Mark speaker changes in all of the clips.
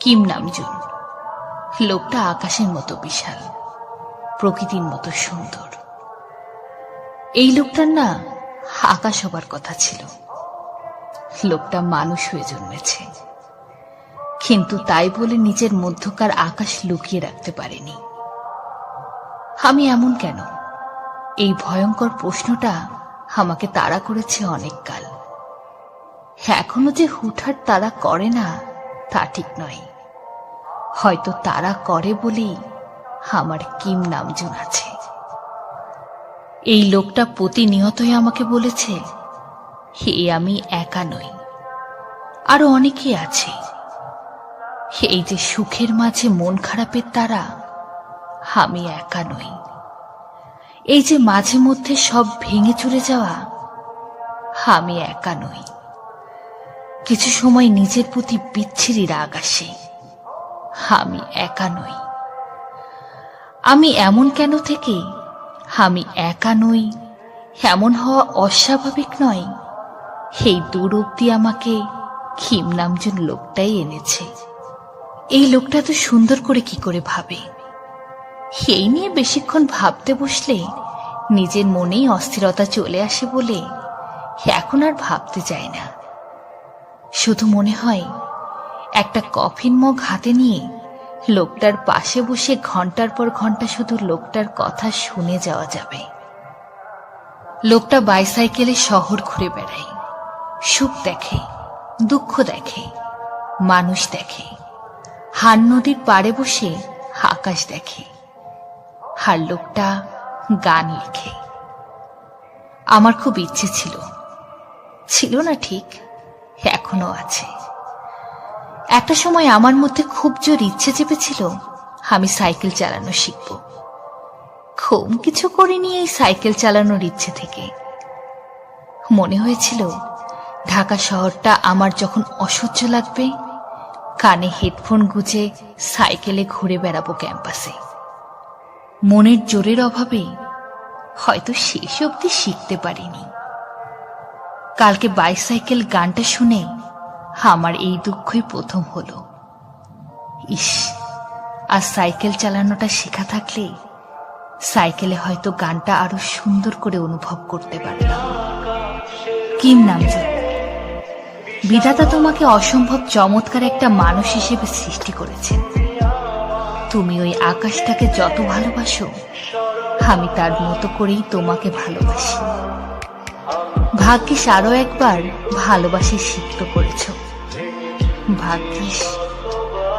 Speaker 1: Kim Namjoon লোকটা আকাশের মতো বিশাল, প্রকৃতির মতো সুন্দর। এই লোকটার না আকাশ হবার কথা ছিল। লোকটা মানুষ হয়ে জন্মেছে। কিন্তু তাই বলে নিজের মধ্যকার আকাশ লুকিয়ে রাখতে পারেনি। আমি এমন কেন? এই ভয়ঙ্কর প্রশ্নটা আমাকে তাড়া করেছে অনেক কাল এখনও যে হুটহাট তারা করে না, তা ঠিক নয়। হয়তো তারা করে বলেই আমার কিম নামজুন আছে। এই লোকটা প্রতিনিয়তই আমাকে বলেছে, হে আমি একা নই, আরও অনেকেই আছে। এই যে সুখের মাঝে মন খারাপের তারা, আমি একা নই। এই যে মাঝে মধ্যে সব ভেঙে চলে যাওয়া, আমি একা নই। কিছু সময় নিজের প্রতি বিচ্ছিরি রাগ আসে। আমি একা নই। আমি এমন কেন থেকে? আমি একা নই। এমন হওয়া অস্বাভাবিক নয়। এই দূর অব্দি আমাকে খিম নামজন লোকটাই এনেছে। এই লোকটা তো সুন্দর করে কি করে ভাবে? এই নিয়ে বেশিক্ষণ ভাবতে বসলে নিজের মনেই অস্থিরতা চলে আসে বলে এখন আর ভাবতে চায় না। শুধু মনে হয় একটা কফিন মগ হাতে নিয়ে লোকটার পাশে বসে ঘণ্টার পর ঘণ্টা শুধু লোকটার কথা শুনে যাওয়া যাবে। লোকটা বাইসাইকেলে শহর ঘুরে বেড়ায়। সুখ দেখে, দুঃখ দেখে, মানুষ দেখে। হার নদীর পাড়ে বসে আকাশ দেখে। আর লোকটা গান লেখে। আমার খুব ইচ্ছে ছিল। ছিল না ঠিক, এখনও আছে। একটা সময় আমার মধ্যে খুব জোর ইচ্ছে চেপেছিল, আমি সাইকেল চালানো শিখব। খুব কিছু করিনি এই সাইকেল চালানোর ইচ্ছে থেকে। মনে হয়েছিল, ঢাকা শহরটা আমার যখন অসহ্য লাগবে, কানে হেডফোন গুজে সাইকেলে ঘুরে বেড়াবো ক্যাম্পাসে। মনের জোরের অভাবে হয়তো শেষ অবধি শিখতে পারিনি। কালকে বাইসাইকেল গানটা শুনে আমার এই দুঃখই প্রথম হলো। ইস, আর সাইকেল চালানোটা শেখা থাকলে সাইকেলে হয়তো গানটা আরও সুন্দর করে অনুভব করতে পারতাম। কিম নাম বিধাতা তোমাকে অসম্ভব চমৎকার একটা মানুষ হিসেবে সৃষ্টি করেছেন। তুমি ওই আকাশটাকে যত ভালোবাসো, আমি তার মতো করেই তোমাকে ভালোবাসি। ভাগ্যিস আরও একবার ভালোবাসি সিক্ত করেছ। ভাগ্যিস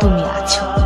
Speaker 1: তুমি আছো।